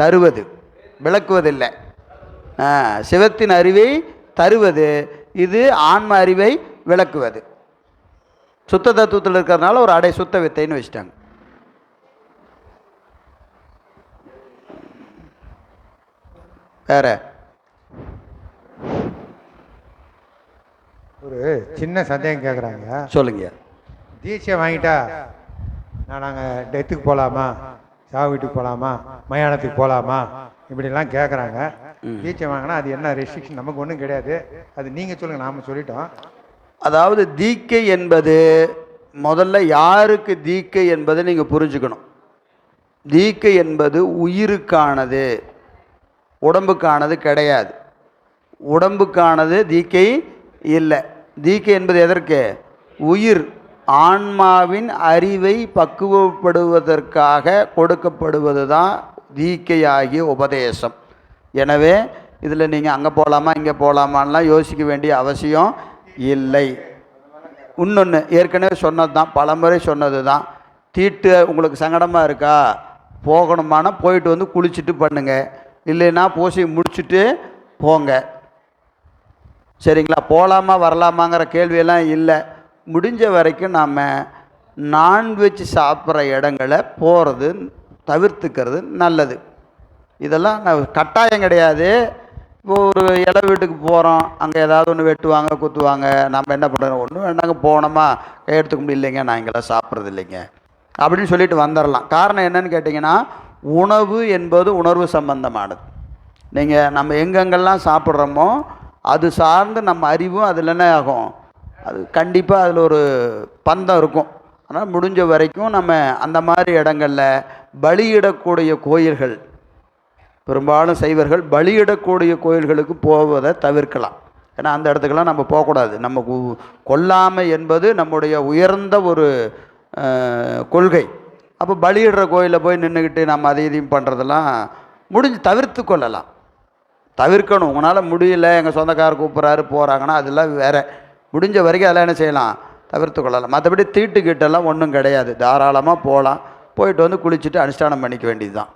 தருவது. விளக்குவதில்லை. சிவத்தின் அறிவை தருவது. இது ஆன்ம அறிவை விளக்குவது. சுத்த தத்துவத்தில் இருக்கிறதுனால ஒரு அடை சுத்த வித்தைன்னு வச்சுட்டாங்க. வேற? ஒரு சின்ன சந்தேகம் கேட்குறாங்க சொல்லுங்க. தீட்சை வாங்கிட்டா நான் நாங்கள் டெத்துக்கு போகலாமா சாவு வீட்டுக்கு போகலாமா மயானத்துக்கு போகலாமா இப்படிலாம் கேட்குறாங்க தீட்சை வாங்கினா அது என்ன ரெஸ்ட்ரிக்ஷன் நமக்கு ஒன்றும் கிடையாது. அது நீங்கள் சொல்லுங்கள் நாம் சொல்லிட்டோம். அதாவது தீக்கை என்பது முதல்ல யாருக்கு தீக்கை என்பதை நீங்கள் புரிஞ்சுக்கணும். தீக்கை என்பது உயிருக்கானது. உடம்புக்கானது கிடையாது. உடம்புக்கானது தீக்கை இல்லை. தீக்கை என்பது எதற்கு? உயிர். ஆன்மாவின் அறிவை பக்குவப்படுவதற்காக கொடுக்கப்படுவது தான் தீக்கையாகிய உபதேசம். எனவே இதில் நீங்கள் அங்கே போகலாமா இங்கே போகலாமான்லாம் யோசிக்க வேண்டிய அவசியம் இல்லை. இன்னொன்று ஏற்கனவே சொன்னது தான் பலமுறை சொன்னது தான் தீட்டு உங்களுக்கு சங்கடமாக இருக்கா? போகணுமானா போயிட்டு வந்து குளிச்சுட்டு பண்ணுங்க. இல்லைன்னா பூசையை முடிச்சுட்டு போங்க. சரிங்களா? போகலாமா வரலாமாங்கிற கேள்வியெல்லாம் இல்லை. முடிஞ்ச வரைக்கும் நாம் நான்வெஜ் சாப்பிட்ற இடங்களை போகிறது தவிர்த்துக்கிறது நல்லது. இதெல்லாம் நான் கட்டாயம் கிடையாது. இப்போ ஒரு இலை வீட்டுக்கு போகிறோம் அங்கே ஏதாவது ஒன்று வெட்டுவாங்க குத்துவாங்க நம்ம என்ன பண்ணுறோம் ஒன்றும் வேண்டாங்க போனோமா? எடுத்துக்க முடியலைங்க நான் இங்கெல்லாம் சாப்பிட்றது இல்லைங்க. அப்படின்னு சொல்லிட்டு வந்துடலாம் காரணம் என்னன்னு கேட்டிங்கன்னா உணவு என்பது உணர்வு சம்பந்தமானது. நீங்கள் நம்ம எங்கெங்கெல்லாம் சாப்பிட்றோமோ அது சார்ந்து நம்ம அறிவும் அதில் என்ன ஆகும். அது கண்டிப்பாக அதில் ஒரு பந்தம் இருக்கும். ஆனால் முடிஞ்ச வரைக்கும் நம்ம அந்த மாதிரி இடங்களில் பலியிடக்கூடிய கோயில்கள் பெரும்பாலும் சைவர்கள் பலியிடக்கூடிய கோயில்களுக்கு போவதை தவிர்க்கலாம். ஏன்னா அந்த இடத்துக்கெல்லாம் நம்ம போகக்கூடாது. நம்ம கொல்லாமை என்பது நம்முடைய உயர்ந்த ஒரு கொள்கை. அப்போ பலியிடுற கோயிலில் போய் நின்றுக்கிட்டு நம்ம அதை இதையும் பண்ணுறதெல்லாம் முடிஞ்சு தவிர்த்து கொள்ளலாம். தவிர்க்கணும். உங்களால் முடியல எங்கள் சொந்தக்காரர் கூப்பிட்றாரு போகிறாங்கன்னா அதெல்லாம் வேறு. முடிஞ்ச வரைக்கும் அதெல்லாம் என்ன செய்யலாம்? தவிர்த்து கொள்ளலாம். மற்றபடி தீட்டு கீட்டெல்லாம் ஒன்றும் கிடையாது. தாராளமாக போகலாம் போயிட்டு வந்து குளிச்சுட்டு அனுஷ்டானம் பண்ணிக்க வேண்டியது தான்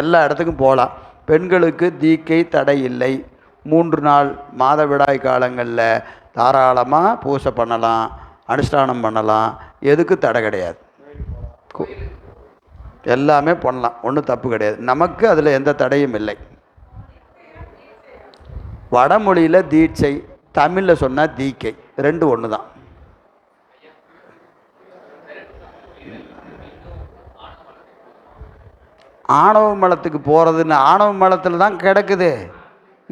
எல்லா இடத்துக்கும் போகலாம் பெண்களுக்கு தீக்கை தடை இல்லை. மூன்று நாள் மாதவிடாய் காலங்களில் தாராளமாக பூசை பண்ணலாம் அனுஷ்டானம் பண்ணலாம். எதுக்கு தடை கிடையாது. எல்லாமே பண்ணலாம். ஒன்றும் தப்பு கிடையாது. நமக்கு அதில் எந்த தடையும் இல்லை. வடமொழியில் தீட்சை தமிழில் சொன்னால் தீக்கை ரெண்டு ஒன்று தான் ஆணவ மலத்துக்கு போகிறதுன்னு ஆணவ மலத்தில் தான் கிடக்குது.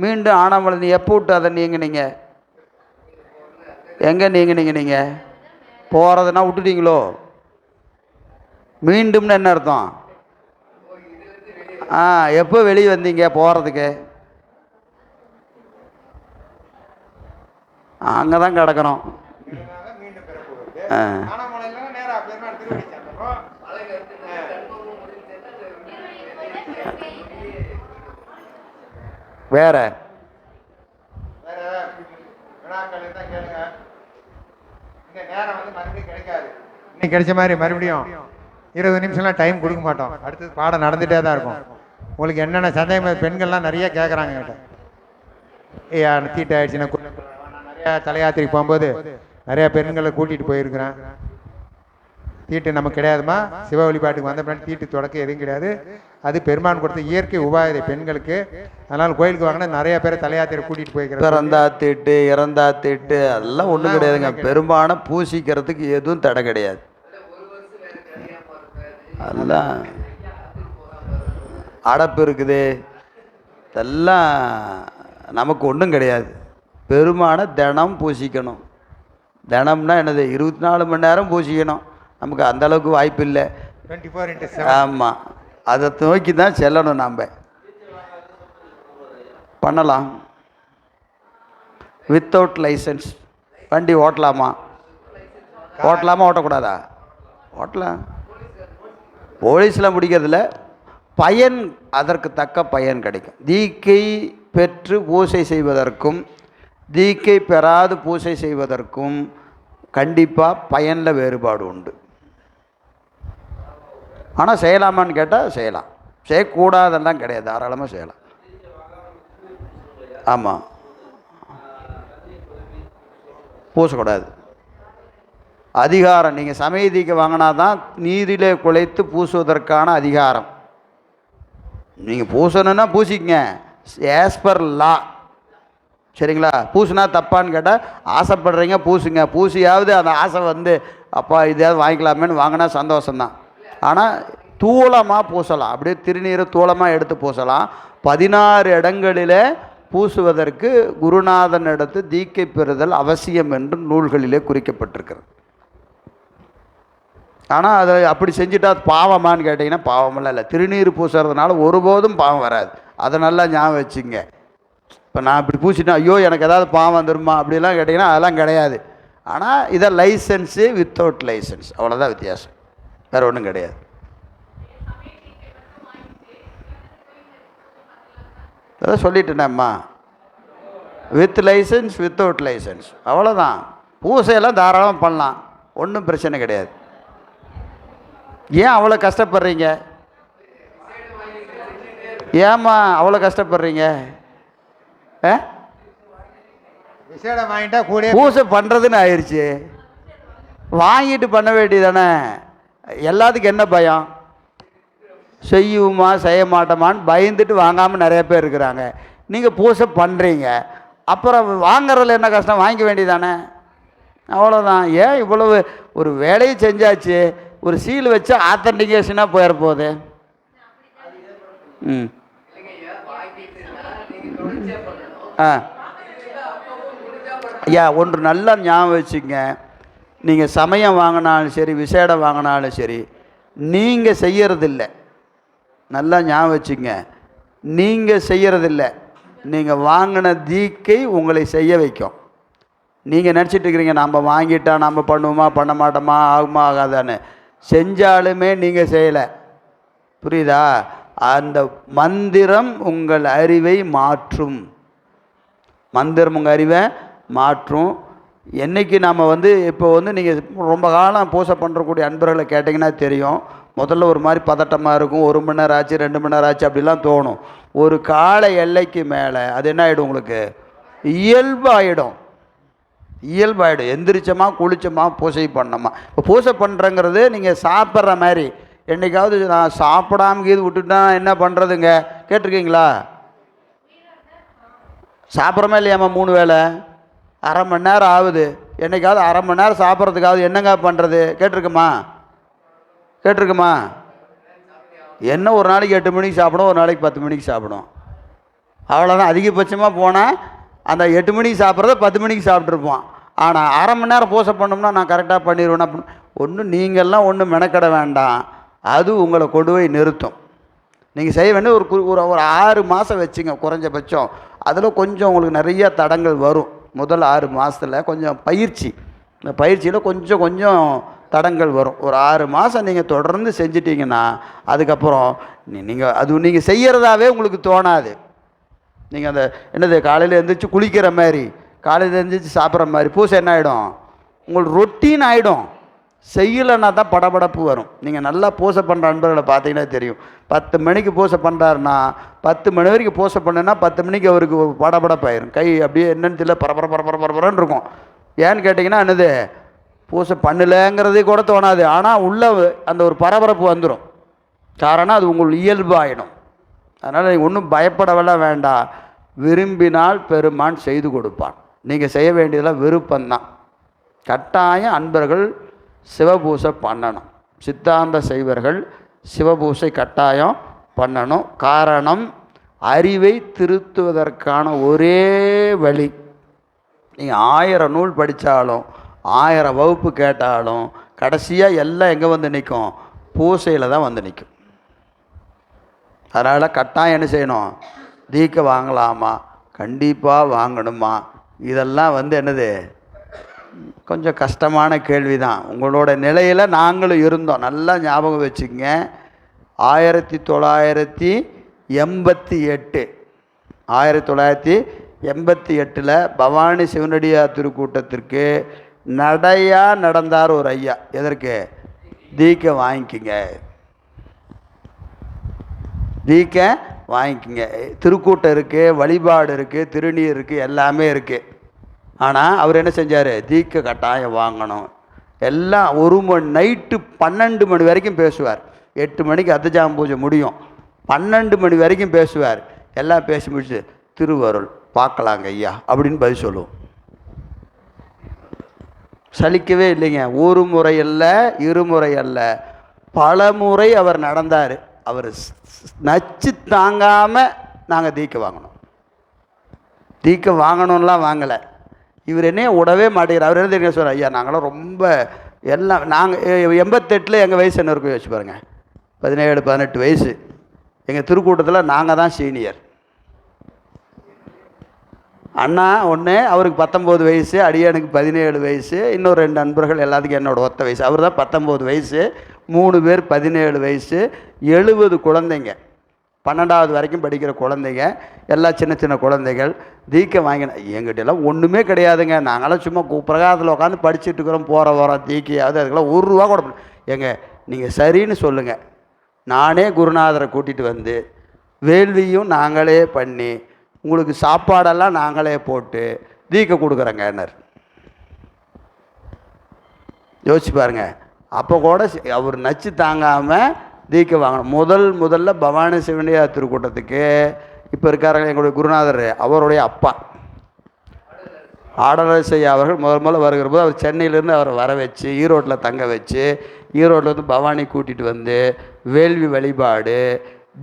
மீண்டும் ஆணவ மலம் நீ எப்போ விட்டு அதை நீங்கினீங்க? எங்கே நீங்கினீங்க நீங்கள் போகிறதுனா விட்டுட்டீங்களோ? மீண்டும்னு என்ன அர்த்தம்? ஆ எப்போ வெளியே வந்தீங்க போகிறதுக்கு அங்கே தான் கிடக்கணும் வேற? இன்னைக்கு கிடைச்ச மாதிரி மறுபடியும் இருபது நிமிஷம்லாம் டைம் கொடுக்க மாட்டோம். அடுத்தது பாடம் நடந்துகிட்டே தான் இருக்கும். உங்களுக்கு என்னென்ன சந்தேகம் பெண்கள்லாம் நிறைய கேட்குறாங்க என்கிட்ட. ஏய் தீட்டாயிடுச்சுன்னா தலையாத்திரைக்கு போகும்போது நிறையா பெண்களை கூட்டிகிட்டு போயிருக்கிறேன். தீட்டு நமக்கு கிடையாதுமா? சிவ வழிபாட்டுக்கு வந்த பின்னாடி தீட்டு தொடக்க எதுவும் கிடையாது. அது பெருமான் கொடுத்த இயற்கை உபாதை பெண்களுக்கு. அதனால் கோயிலுக்கு வாங்கினா நிறைய பேரை தலையாத்திரை கூட்டிகிட்டு போய்க்கிறேன் பிறந்தா தீட்டு இறந்தா தீட்டு அதெல்லாம் ஒன்றும் கிடையாதுங்க. பெரும்பாலும் பூசிக்கிறதுக்கு எதுவும் தடை கிடையாது. அதெல்லாம் அடப்பு இருக்குது. இதெல்லாம் நமக்கு ஒன்றும் கிடையாது. பெருமான தினம் பூசிக்கணும். தினம்னா என்னது? இருபத்தி நாலு மணி நேரம் பூசிக்கணும். நமக்கு அந்த அளவுக்கு வாய்ப்பு இல்லை. டுவெண்ட்டி ஃபோர் இன்ட்டு ஆமாம் அதை நோக்கி தான் செல்லணும் நாம். பண்ணலாம். வித்தவுட் லைசன்ஸ் வண்டி ஓட்டலாமா? ஓட்டலாமா ஓட்டக்கூடாதா? ஓட்டலாம். போலீஸில் முடிக்கிறதுல பயன் அதற்கு தக்க பயன் கிடைக்கும். தீக்கை பெற்று பூசை செய்வதற்கும் தீக்கை பெறாது பூசை செய்வதற்கும் கண்டிப்பாக பயனில் வேறுபாடு உண்டு. ஆனால் செய்யலாமான்னு கேட்டால் செய்யலாம். செய்யக்கூடாதெல்லாம் கிடையாது. தாராளமாக செய்யலாம். ஆமாம் பூசக்கூடாது. அதிகாரம் நீங்கள் சமயதிக்கு வாங்கினா தான் நீரிலே குலைத்து பூசுவதற்கான அதிகாரம். நீங்கள் பூசணுன்னா பூசிக்கங்க. ஆஸ் பர் லா சரிங்களா? பூசுனா தப்பான்னு கேட்டால் ஆசைப்படுறீங்க பூசுங்க. பூசியாவது அந்த ஆசை வந்து அப்பா இதையாவது வாங்கிக்கலாமேன்னு வாங்கினா சந்தோஷம்தான். ஆனால் தூளமாக பூசலாம். அப்படியே திருநீரை தூளமாக எடுத்து பூசலாம். பதினாறு இடங்களிலே பூசுவதற்கு குருநாதன் எடுத்து தீக்கை பெறுதல் அவசியம் என்று நூல்களிலே குறிக்கப்பட்டிருக்கிறது. ஆனால் அதை அப்படி செஞ்சுட்டா பாவமானு பாவமான்னு கேட்டிங்கன்னா பாவமெல்லாம் இல்லை. திருநீர் பூசுறதுனால ஒருபோதும் பாவம் வராது. அதை நல்லா ஞாபகம் வச்சுங்க. இப்போ நான் இப்படி பூசிட்டேன் ஐயோ எனக்கு ஏதாவது பாவம் வந்துருமா? அப்படிலாம் கேட்டிங்கன்னா அதெல்லாம் கிடையாது. ஆனால் இதை லைசன்ஸு வித்தவுட் லைசன்ஸ் அவ்வளோதான் வித்தியாசம். வேறு ஒன்றும் கிடையாது. அதான் சொல்லிட்டேனேம்மா. வித் லைசன்ஸ் வித்தவுட் லைசன்ஸ் அவ்வளோதான் பூசையெல்லாம் தாராளமாக பண்ணலாம். ஒன்றும் பிரச்சனை கிடையாது. ஏன் அவ்வளோ கஷ்டப்படுறீங்க? ஏம்மா அவ்வளோ கஷ்டப்படுறீங்க? விசேடம் வாங்கிட்டா கூட பூசை பண்ணுறதுன்னு ஆயிடுச்சு வாங்கிட்டு பண்ண வேண்டியதானே? எல்லாத்துக்கும் என்ன பயம்? செய்யுமா செய்ய மாட்டோமான்னு பயந்துட்டு வாங்காமல் நிறைய பேர் இருக்கிறாங்க. நீங்கள் பூசை பண்ணுறீங்க அப்புறம் வாங்குறதுல என்ன கஷ்டம்? வாங்கிக்க வேண்டியதானே? அவ்வளோதான் ஏன் இவ்வளவு ஒரு வேலையை செஞ்சாச்சு? ஒரு சீல் வச்சு ஆத்தன்டிகேஷனாக போயிட போகுது. ம். ஆ. ஐயா ஒன்று நல்லா ஞாபகம் வச்சுங்க நீங்கள் சமயம் வாங்கினாலும் சரி விசேடம் வாங்கினாலும் சரி நீங்கள் செய்யறதில்ல. நல்லா ஞாபகம் வச்சுங்க நீங்கள் செய்யறதில்ல. நீங்கள் வாங்கின தீக்கை உங்களை செய்ய வைக்கும். நீங்கள் நினச்சிட்டு இருக்கிறீங்க நம்ம வாங்கிட்டா நம்ம பண்ணுவோமா பண்ண மாட்டோமா ஆகுமா ஆகாதான்னு. செஞ்சாலுமே நீங்கள் செய்யலை. புரியுதா? அந்த மந்திரம் உங்கள் அறிவை மாற்றும். மந்திரம் உங்கள் அறிவை மாற்றும். என்னைக்கு நாம் வந்து இப்போ வந்து நீங்கள் ரொம்ப காலம் பூசை பண்ணுறக்கூடிய அன்பர்களை கேட்டிங்கன்னா தெரியும். முதல்ல ஒரு மாதிரி பதட்டமாக இருக்கும். ஒரு மணி நேரம் ஆச்சு ரெண்டு மணி நேரம் ஆச்சு அப்படிலாம் தோணும். ஒரு கால எல்லைக்கு மேலே அது என்ன ஆகிடும் உங்களுக்கு? இயல்பாயிடும். இயல்பாயிடும். எந்திரிச்சோமா குளிச்சோமா பூசை பண்ணோமா. இப்போ பூசை பண்ணுறங்கிறது நீங்கள் சாப்பிட்ற மாதிரி. என்றைக்காவது நான் சாப்பிடாம கீது விட்டுட்டா என்ன பண்ணுறதுங்க கேட்டிருக்கீங்களா? சாப்பிட்றமே இல்லையாம்மா மூணு வேளை? அரை மணி நேரம் ஆகுது. என்னைக்காவது அரை மணி நேரம் சாப்பிட்றதுக்காவது என்னங்க பண்ணுறது கேட்டிருக்குமா? கேட்டிருக்குமா? என்ன ஒரு நாளைக்கு எட்டு மணிக்கு சாப்பிடும் ஒரு நாளைக்கு பத்து மணிக்கு சாப்பிடும். அவ்வளோதான் அதிகபட்சமாக போனால் அந்த எட்டு மணிக்கு சாப்பிட்றத பத்து மணிக்கு சாப்பிட்ருப்போம் ஆனால் அரை மணி நேரம் பூசை பண்ணோம்னா நான் கரெக்டாக பண்ணிடுவேன். அப்படின்னு ஒன்றும் நீங்கள்லாம் ஒன்றும் மெனக்கட வேண்டாம். அது உங்களை கொண்டு போய் நிறுத்தும். நீங்கள் செய்ய வேண்டிய ஒரு ஒரு ஒரு ஆறு மாதம் வச்சுங்க. குறைஞ்சபட்சம். அதில் கொஞ்சம் உங்களுக்கு நிறைய தடங்கள் வரும். முதல் ஆறு மாதத்தில் கொஞ்சம் பயிற்சி. இந்த பயிற்சியில் கொஞ்சம் கொஞ்சம் தடங்கள் வரும். ஒரு ஆறு மாதம் நீங்கள் தொடர்ந்து செஞ்சிட்டிங்கன்னா அதுக்கப்புறம் நீங்கள் அது நீங்கள் செய்கிறதாவே உங்களுக்கு தோணாது. நீங்கள் அந்த என்னது காலையில் எழுந்திரிச்சு குளிக்கிற மாதிரி காலையில் எழுந்திரிச்சு சாப்பிட்ற மாதிரி பூசை என்ன ஆகிடும் உங்களுக்கு ரொட்டீன் ஆகிடும் செய்யலைன்னா தான் படபடப்பு வரும். நீங்கள் நல்லா பூசை பண்ணுற அன்பர்களை பார்த்தீங்கன்னா தெரியும். பத்து மணிக்கு பூசை பண்ணுறாருன்னா பத்து மணி வரைக்கும் பூசை பண்ணுன்னா பத்து மணிக்கு அவருக்கு படபடப்பாயிரும். கை அப்படியே என்னன்னு தெரியல பரபர பரபர பரபரன்னு இருக்கும். ஏன்னு கேட்டிங்கன்னா என்னது? பூசை பண்ணலைங்கிறதே கூட தோணாது. ஆனால் உள்ள அந்த ஒரு பரபரப்பு வந்துடும் காரணம் அது உங்கள் இயல்பு ஆகிடும் அதனால் நீங்கள் ஒன்றும் பயப்படவெல்லாம் வேண்டாம். விரும்பினால் பெருமான் செய்து கொடுப்பான். நீங்கள் செய்ய வேண்டியதெல்லாம் விருப்பம்தான். கட்டாயம் அன்பர்கள் சிவபூசை பண்ணணும். சித்தாந்த செய்வர்கள் சிவபூசை கட்டாயம் பண்ணணும். காரணம் அறிவை திருத்துவதற்கான ஒரே வழி. நீங்கள் ஆயிரம் நூல் படித்தாலும் ஆயிரம் வகுப்பு கேட்டாலும் கடைசியாக எல்லாம் எங்கே வந்து நிற்கும் பூசையில் தான் வந்து நிற்கும் அதனால் கட்டாயம் என்ன செய்யணும்? தீக்க வாங்கலாமா? கண்டிப்பாக வாங்கணுமா? இதெல்லாம் வந்து என்னது? கொஞ்சம் கஷ்டமான கேள்வி தான் உங்களோட நிலையில் நாங்களும் இருந்தோம். நல்லா ஞாபகம் வச்சுக்கங்க ஆயிரத்தி தொள்ளாயிரத்தி எண்பத்தி எட்டு. ஆயிரத்தி தொள்ளாயிரத்தி எண்பத்தி எட்டில் பவானி சிவனடியார் திருக்கூட்டத்திற்கு நடையாக நடந்தார் ஒரு ஐயா. எதற்கு? தீக்க வாங்கிக்கிங்க. தீக்க வாங்கிக்கோங்க. திருக்கூட்டம் இருக்குது வழிபாடு இருக்குது திருநீர் இருக்குது எல்லாமே இருக்குது ஆனால் அவர் என்ன செஞ்சார்? தீக்க கட்டாயம் வாங்கணும். எல்லாம் ஒரு மணி நைட்டு பன்னெண்டு மணி வரைக்கும் பேசுவார். எட்டு மணிக்கு அத்தஜாம் பூஜை முடியும். பன்னெண்டு மணி வரைக்கும் பேசுவார். எல்லாம் பேசி முடிச்சு திருவருள் பார்க்கலாங்க ஐயா அப்படின்னு பதில் சொல்லுவோம். சலிக்கவே இல்லைங்க. ஒரு முறை அல்ல இருமுறை அல்ல. பல முறை அவர் நடந்தார். அவர் நச்சு தாங்காமல் நாங்கள் தீக்க வாங்கினோம் தீக்க வாங்கணும்லாம் வாங்கலை. இவர் என்ன விடவே மாட்டேங்கிறார். அவர் என்ன தெரியும் சொல்ற ஐயா நாங்களாம் ரொம்ப எல்லாம் நாங்கள் எண்பத்தெட்டில் எங்கள் வயசு என்ன இருக்கும் யோசிச்சு பாருங்கள் பதினேழு பதினெட்டு வயசு. எங்கள் திருக்கூட்டத்தில் நாங்கள் தான் சீனியர் அண்ணா ஒன்று அவருக்கு பத்தொம்போது வயசு அடியானுக்கு பதினேழு வயசு இன்னொரு ரெண்டு நண்பர்கள் எல்லாத்துக்கும் என்னோடய ஒத்த வயசு. அவர் தான் பத்தொம்போது வயசு மூணு பேர் பதினேழு வயசு எழுபது குழந்தைங்க. பன்னெண்டாவது வரைக்கும் படிக்கிற குழந்தைங்க எல்லாம் சின்ன சின்ன குழந்தைகள் தீக்க வாங்கின எங்கிட்டலாம் ஒன்றுமே கிடையாதுங்க. நாங்களாம் சும்மா கு- பிரகாரத்தில் உட்காந்து படிச்சுட்டு இருக்கிறோம். போகிற வரோம் தீக்கையாவது அதுக்கெல்லாம் ஒரு ரூபா கூட எங்க ஏங்க நீங்கள் சரின்னு சொல்லுங்கள் நானே குருநாதரை கூட்டிகிட்டு வந்து வேள்வியும் நாங்களே பண்ணி உங்களுக்கு சாப்பாடெல்லாம் நாங்களே போட்டு தீக்க கொடுக்குறேங்கன்னார் யோசிச்சு பாருங்க. அப்போ கூட அவர் நச்சு தாங்காமல் தீக்க வாங்கணும். முதல் முதல்ல பவானி சிவனியா திருக்கூட்டத்துக்கு இப்போ இருக்காருங்க எங்களுடைய குருநாதர் அவருடைய அப்பா. ஆடரசையா அவர்கள் முதல் முதல்ல வருகிற போது அவர் சென்னையிலேருந்து அவரை வர வச்சு ஈரோட்டில் தங்க வச்சு ஈரோட்டில் வந்து பவானி கூட்டிகிட்டு வந்து வேள்வி வழிபாடு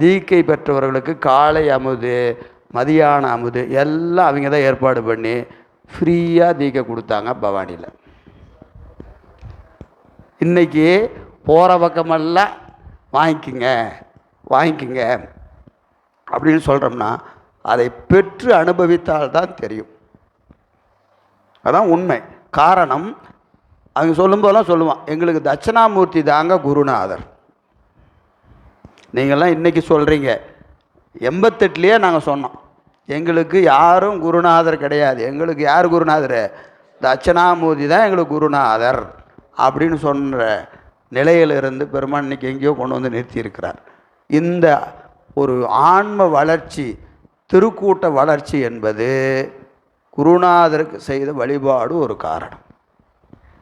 தீக்கை பெற்றவர்களுக்கு காலை அமுது மதியான அமுது எல்லாம் அவங்க தான் ஏற்பாடு பண்ணி ஃப்ரீயாக தீக்கை கொடுத்தாங்க பவானியில். இன்னைக்கு போகிற பக்கமெல்லாம் வாங்கிக்கிங்க வாங்கிக்கிங்க அப்படின்னு சொல்கிறோம்னா அதை பெற்று அனுபவித்தால் தான் தெரியும். அதான் உண்மை. காரணம் அவங்க சொல்லும்போதெல்லாம் சொல்லுவான் எங்களுக்கு தட்சிணாமூர்த்தி தாங்க குருநாதர். நீங்கள்லாம் இன்றைக்கி சொல்கிறீங்க எண்பத்தெட்டுலேயே நாங்கள் சொன்னோம். எங்களுக்கு யாரும் குருநாதர் கிடையாது. எங்களுக்கு யார் குருநாதர்? தட்சிணாமூர்த்தி தான் எங்களுக்கு குருநாதர் அப்படின்னு சொன்ன நிலையிலிருந்து பெருமான் இன்றைக்கி எங்கேயோ கொண்டு வந்து நிறுத்தியிருக்கிறார். இந்த ஒரு ஆன்ம வளர்ச்சி திருக்கூட்ட வளர்ச்சி என்பது குருநாதருக்கு செய்த வழிபாடு ஒரு காரணம்.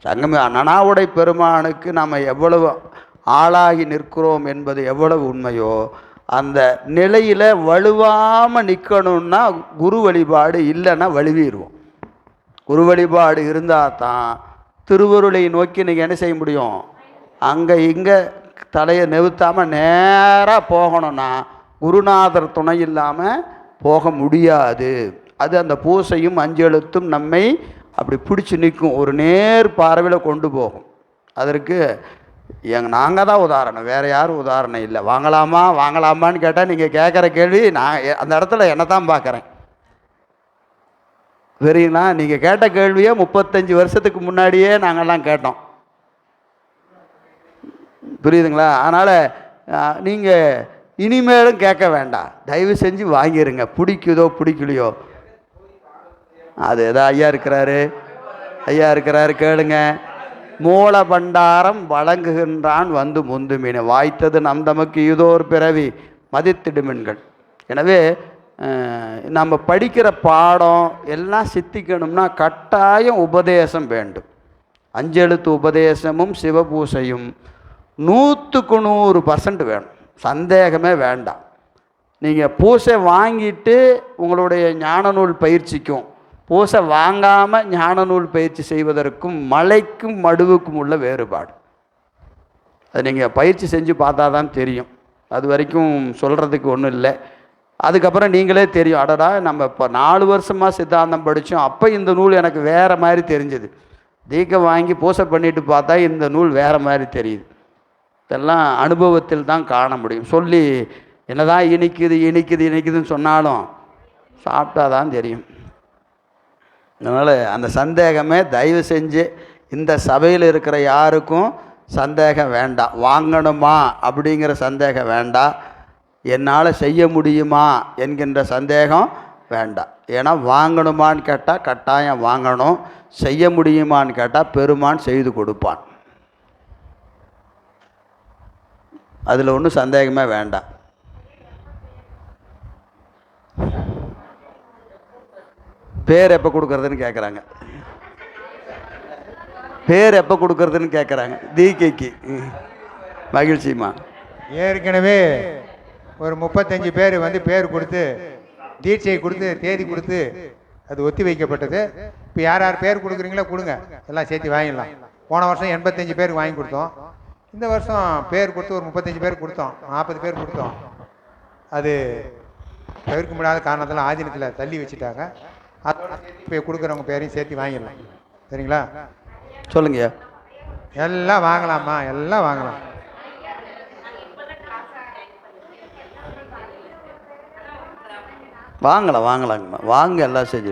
சங்கமி நனாவுடை பெருமானுக்கு நாம் எவ்வளவு ஆளாகி நிற்கிறோம் என்பது எவ்வளவு உண்மையோ அந்த நிலையில் வலுவாமல் நிற்கணும்னா குரு வழிபாடு இல்லைன்னா வலுவீருவோம் குரு வழிபாடு இருந்தால் தான் திருவருளை நோக்கி நீங்கள் என்ன செய்ய முடியும்? அங்கே இங்கே தலையை நிறுத்தாமல் நேராக போகணும்னா குருநாதர் துணை இல்லாமல் போக முடியாது. அது அந்த பூசையும் அஞ்செழுத்தும் நம்மை அப்படி பிடிச்சி நிற்கும். ஒரு நேர் பார்வையில் கொண்டு போகும். அதற்கு எங்க நாங்கள் தான் உதாரணம். வேறு யாரும் உதாரணம் இல்லை. வாங்கலாமா? வாங்கலாமான்னு கேட்டால் நீங்கள் கேட்குற கேள்வி நான் எ- அந்த இடத்துல என்னை தான் பார்க்குறேன். சரிங்களா? நீங்கள் கேட்ட கேள்வியை முப்பத்தஞ்சு வருஷத்துக்கு முன்னாடியே நாங்கள்லாம் கேட்டோம். புரியுதுங்களா? அதனால் நீங்கள் இனிமேலும் கேட்க வேண்டாம். தயவு செஞ்சு வாங்கிருங்க. பிடிக்குதோ பிடிக்கலையோ. அது ஏதோ ஐயா இருக்கிறாரு. ஐயா இருக்கிறாரு கேளுங்க. மூல பண்டாரம் வழங்குகின்றான் வந்து முந்து மீன் வாய்த்தது நம் தமக்கு இதோர் பிறவி மதித்திடுமின்கள் எனவே நம்ம படிக்கிற பாடம் எல்லாம் சித்திக்கணும்னா கட்டாயம் உபதேசம் வேண்டும். அஞ்செழுத்து உபதேசமும் சிவபூசையும். நூற்றுக்கு நூறு பர்சன்ட் வேணும். சந்தேகமே வேண்டாம். நீங்கள் பூசை வாங்கிட்டு உங்களுடைய ஞான நூல் பயிற்சிக்கும் பூசை வாங்காமல் ஞான நூல் பயிற்சி செய்வதற்கும் மலைக்கும் மடுவுக்கும் உள்ள வேறுபாடு. அது நீங்கள் பயிற்சி செஞ்சு பார்த்தா தான் தெரியும். அது வரைக்கும் சொல்கிறதுக்கு ஒன்றும் இல்லை. அதுக்கப்புறம் நீங்களே தெரியும். அடடா நம்ம இப்போ நாலு வருஷமாக சித்தாந்தம் படித்தோம் அப்போ இந்த நூல் எனக்கு வேறு மாதிரி தெரிஞ்சுது. தீக்கம் வாங்கி பூசை பண்ணிட்டு பார்த்தா இந்த நூல் வேறு மாதிரி தெரியுது. இதெல்லாம் அனுபவத்தில் தான் காண முடியும். சொல்லி என்னதான் இனிக்குது இனிக்குது இனிக்குதுன்னு சொன்னாலும் சாப்பிட்டா தான் தெரியும். அதனால் அந்த சந்தேகமே தயவு செஞ்சு இந்த சபையில் இருக்கிற யாருக்கும் சந்தேகம் வேண்டாம் வாங்கணுமா அப்படிங்கிற சந்தேகம் வேண்டாம் என்னால் செய்ய முடியுமா என்கின்ற சந்தேகம் வேண்டாம் ஏன்னா வாங்கணுமான்னு கேட்டால் கட்டாயம் வாங்கணும். செய்ய முடியுமான்னு கேட்டால் பெருமான் செய்து கொடுப்பான். அதில் ஒன்றும் சந்தேகமே வேண்டாம். பேர் எப்போ கொடுக்குறதுன்னு கேட்குறாங்க பேர் எப்போ கொடுக்குறதுன்னு கேட்குறாங்க தீகைக்கு மகிழ்ச்சிமா ஏற்கனவே ஒரு முப்பத்தஞ்சு பேர் வந்து பேர் கொடுத்து தீட்சை கொடுத்து தேதி கொடுத்து அது ஒத்தி வைக்கப்பட்டது. இப்போ யார் யார் பேர் கொடுக்குறீங்களோ கொடுங்க. எல்லாம் சேர்த்து வாங்கிடலாம். போன வருஷம் எண்பத்தஞ்சு பேருக்கு வாங்கி கொடுத்தோம். இந்த வருஷம் பேர் கொடுத்து ஒரு முப்பத்தஞ்சு பேர் கொடுத்தோம் நாற்பது பேர் கொடுத்தோம். அது தவிர்க்க முடியாத காரணத்தில் ஆதீனத்தில் தள்ளி வச்சுட்டாங்க. அதோட இப்போ கொடுக்குறவங்க பேரையும் சேர்த்து வாங்கிடலாம். சரிங்களா? சொல்லுங்கய்யா. எல்லாம் வாங்கலாம்மா எல்லாம் வாங்கலாம். வாங்கலாம் வாங்கலாங்கம்மா வாங்க எல்லாம் செஞ்சு.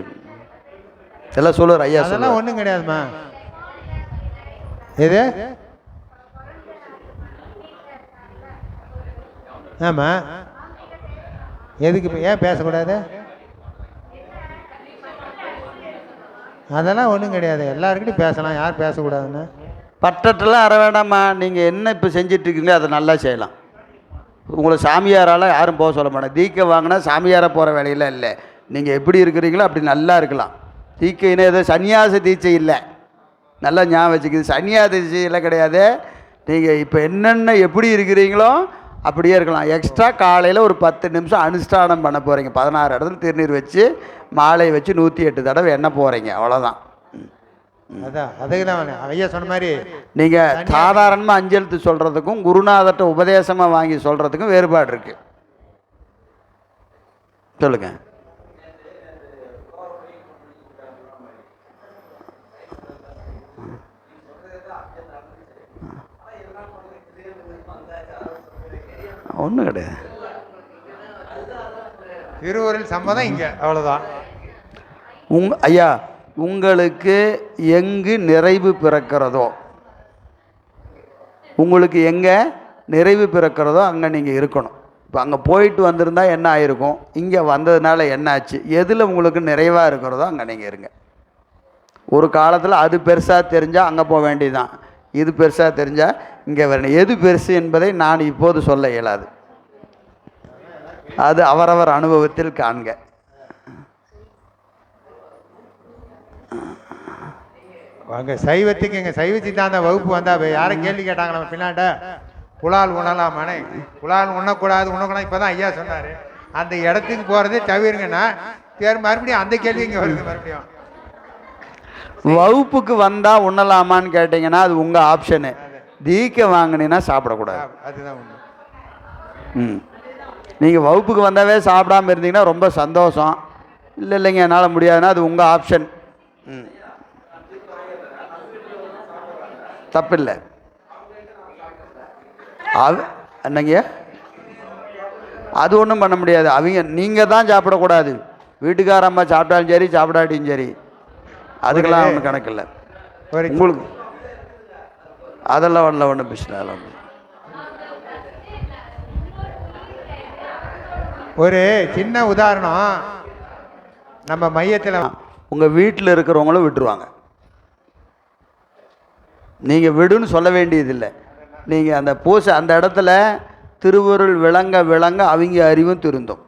எல்லாம் சொல்லுவார் ஐயா அதெல்லாம் ஒன்றும் கிடையாதும்மா. எது? ஆமாம் எதுக்கு ஏன் பேசக்கூடாது? அதெல்லாம் ஒன்றும் கிடையாது. எல்லாருக்கிட்டையும் பேசலாம். யார் பேசக்கூடாதுன்னு. பட்டட்டெல்லாம் அற வேண்டாம்மா. நீங்கள் என்ன இப்போ செஞ்சிட்ருக்கீங்களோ அதை நல்லா செய்யலாம். உங்களை சாமியாரால் யாரும் போக சொல்ல மாட்டேன் தீக்க வாங்கினா சாமியாராக போகிற வேலையெல்லாம் இல்லை. நீங்கள் எப்படி இருக்கிறீங்களோ அப்படி நல்லா இருக்கலாம். தீக்கைன்னு ஏதோ சன்னியாச தீட்சை இல்லை. நல்லா ஞாபகம் வச்சுக்கிது சன்னியாச தீட்சையெல்லாம் கிடையாது. நீங்கள் இப்போ என்னென்ன எப்படி இருக்கிறீங்களோ அப்படியே இருக்கலாம். எக்ஸ்ட்ரா காலையில் ஒரு பத்து நிமிஷம் அனுஷ்டானம் பண்ண போகிறீங்க பதினாறு இடத்துல திருநீர் வச்சு மாலை வச்சு நூற்றி எட்டு தடவை எண்ண போகிறீங்க அவ்வளோதான் அதான் அதுக்கு தான் ஐயா சொன்ன மாதிரி நீங்கள் சாதாரணமாக அஞ்செழுத்து சொல்கிறதுக்கும் குருநாதர்கிட்ட உபதேசமாக வாங்கி சொல்கிறதுக்கும் வேறுபாடு இருக்குது சொல்லுங்கள் ஒன்றும் கிடையாது. திருவூரில் சம்மதம் இங்கே அவ்வளோதான் உங் ஐயா உங்களுக்கு எங்கு நிறைவு பிறக்கிறதோ உங்களுக்கு எங்கே நிறைவு பிறக்கிறதோ அங்கே நீங்கள் இருக்கணும். இப்போ அங்கே போயிட்டு வந்திருந்தா என்ன ஆயிருக்கும்? இங்கே வந்ததுனால என்ன ஆச்சு? எதில் உங்களுக்கு நிறைவாக இருக்கிறதோ அங்கே நீங்கள் இருங்க. ஒரு காலத்தில் அது பெருசாக தெரிஞ்சால் அங்கே போக வேண்டியதுதான். இது பெருசாக தெரிஞ்சால் இங்கே வரணும் எது பெருசு என்பதை நான் இப்போது சொல்ல இயலாது. அது அவரவர் அனுபவத்தில் காண்க. அங்கே சைவத்துக்கு எங்கள் சைவ சித்தாந்த வகுப்பு வந்தா யாரும் கேள்வி கேட்டாங்க நம்ம பின்னாண்ட? புலால் உண்ணலாமானே புலால் உண்ணக்கூடாது உண்ணக்கூடாது இப்போ தான் ஐயா சொன்னார். அந்த இடத்துக்கு போகிறதே தவிருங்கன்னா பேர் மறுபடியும் அந்த கேள்வி இங்கே வருது மறுபடியும். வகுப்புக்கு வந்தால் உண்ணலாமான்னு கேட்டிங்கன்னா அது உங்கள் ஆப்ஷனு தீக்க வாங்கினீங்கன்னா சாப்பிடக்கூடாது. அதுதான் உண்மை. ம். நீங்கள் வகுப்புக்கு வந்தாவே சாப்பிடாம இருந்தீங்கன்னா ரொம்ப சந்தோஷம். இல்லை இல்லைங்க என்னால் முடியாதுன்னா அது உங்கள் ஆப்ஷன் ம். தப்பில்லை. அது என்னங்க? அது ஒன்றும் பண்ண முடியாது. அவங்க நீங்கள் தான் சாப்பிடக்கூடாது. வீட்டுக்காரம்மா சாப்பிட்டாலும் சரி சாப்பிடாட்டியும் சரி. அதுக்கெல்லாம் ஒன்றும் கணக்கில்லை உங்களுக்கு அதெல்லாம் ஒன்றும் ஒன்றும் பிரச்சனை இல்லை ஒரு சின்ன உதாரணம். நம்ம மையத்தில் உங்கள் வீட்டில் இருக்கிறவங்களும் விட்டுருவாங்க. நீங்கள் விடுன்னு சொல்ல வேண்டியதில்லை. நீங்கள் அந்த பூசை அந்த இடத்துல திருவருள் விளங்க விளங்க அவங்க அறிவும் திருந்தும்.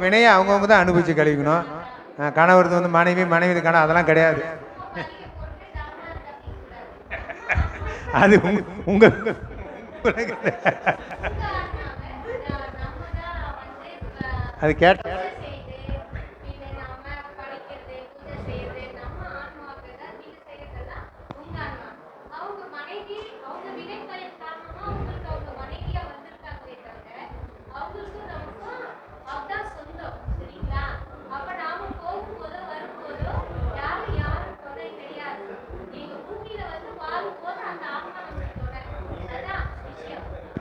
வினையை அவங்கவுங்க தான் அனுபவிச்சு கழிக்கணும். அஹ் கணவருக்கு வந்து மனைவி மனைவி கணவன் அதெல்லாம் கிடையாது. அது உங்க அது கேட்ட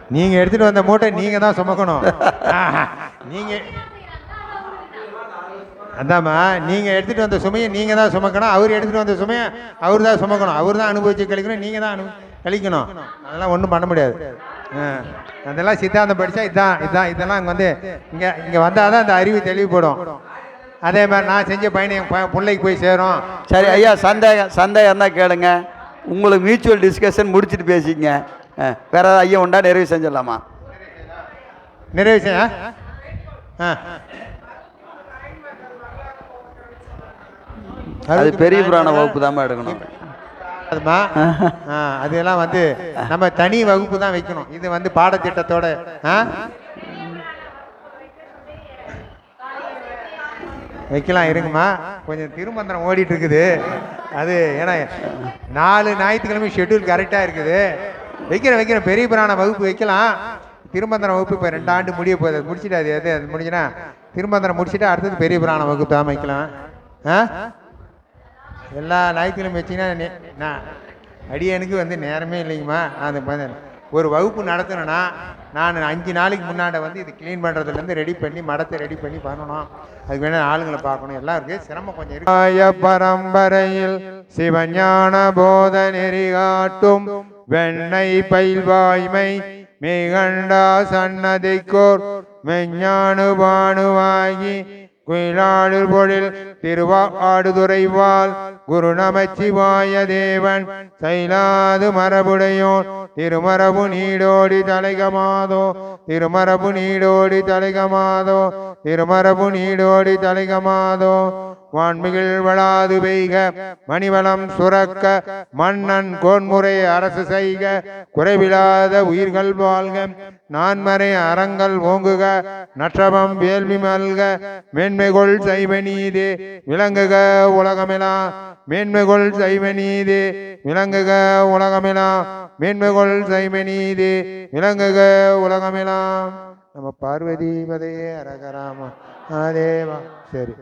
நீங்க எடுத்துட்டு வந்த மூட்டை நீங்க தான் சுமக்கணும். ஆஹா. நீங்க அதாம்மா நீங்க எடுத்துட்டு வந்த சுமையை நீங்க தான் சுமக்கணும். அவர் எடுத்துட்டு வந்த சுமையை அவர் தான் சுமக்கணும். அவர் தான் அனுபவிச்சு கழிக்கணும் நீங்க தான் அனு கழிக்கணும். அதெல்லாம் ஒன்றும் பண்ண முடியாது. அதெல்லாம் சித்தாந்தம் படிச்சா இதான் இதான் இதெல்லாம் இங்கே வந்து இங்கே இங்கே வந்தால் தான் அந்த அறிவு தெளிவுபடும். அதே மாதிரி நான் செஞ்ச பயணம் என் ப- பிள்ளைக்கு போய் சேரும். சரி ஐயா சந்தேகம் சந்தேகம் இருந்தால் கேளுங்க. உங்களுக்கு மியூச்சுவல் டிஸ்கஷன் முடிச்சுட்டு பேசிக்கங்க. வேற ஏதாவது ஐயா உண்டா? நிறைவு செஞ்சிடலாமா? நிறைவு செய்ய அது பெரிய புராண வகுப்பு தான் எடுக்கணும். அதுமா? அதெல்லாம் வந்து நம்ம தனி வகுப்பு தான் வைக்கணும். இது வந்து பாடத்திட்டத்தோட? வைக்கலாம் இருங்கம்மா. கொஞ்சம் திருமந்திரம் ஓடிட்டு இருக்குது. அது ஏன்னா நாலு ஞாயிற்றுக்கிழமை ஷெட்யூல் கரெக்டாக இருக்குது. வைக்கிறேன் வைக்கிறேன் பெரிய புராண வகுப்பு வைக்கலாம். திருமந்திரம் வகுப்பு இப்போ ரெண்டு ஆண்டு முடிய போகுது. முடிச்சுட்டு அது எது அது முடிஞ்சுன்னா திருமந்திரம் முடிச்சுட்டு அடுத்தது பெரிய புராண வகுப்பு தான் வைக்கலாம். ஆ? எல்லா ஞாயிற்றுக்கிழமை வச்சிங்கன்னா நான் அடியனுக்கு வந்து நேரமே இல்லைங்கம்மா. நான் அந்த ஒரு வகுப்பு நடத்தணும்னா நான் அஞ்சு நாளைக்கு முன்னாடி வந்து இது க்ளீன் பண்ணுறதுலேருந்து ரெடி பண்ணி மடத்தை ரெடி பண்ணி பண்ணணும். அதுக்கு வேணும் ஆளுங்களை பார்க்கணும். எல்லாம் சிரமம் கொஞ்சம் இருக்கு. பரம்பரையில் சிவஞான போத நெறி காட்டும். வெண்ணை பயில்வாய்மை மிகண்டா சன்னதிக்கோர் மெஞ்ஞானு பானுவாகி குயிலாடு பொழில் திருவாடுதுறைவாள் குரு நமச்சிவாய தேவன் சைலாது மரபுடையோன் திருமரபு நீடோடி தலைகமாதோ திருமரபு நீடோடி தலைகமாதோ திருமரபு நீடோடி தலைகமாதோ. வான்மிகில் வளாது பெய்க மணிவளம் சுரக்க மன்னன் கோன்முறை அரசு செய்க குறைவிலாத உயிர்கள் வாழ்க நான்மறை அறங்கள் ஓங்குக நற்றவம் வேள்வி மல்க மேன்மைகொள் சைவ நீதி விளங்குக உலகமெலாம் மேன்மைகொள் சைவ நீதி விளங்குக உலகமெலாம் மேன்மைகொள் சைவ நீதி விளங்குக உலகமெலாம் நம்ம பார்வதி பதையே அரகராமா ஆதேவா சரி.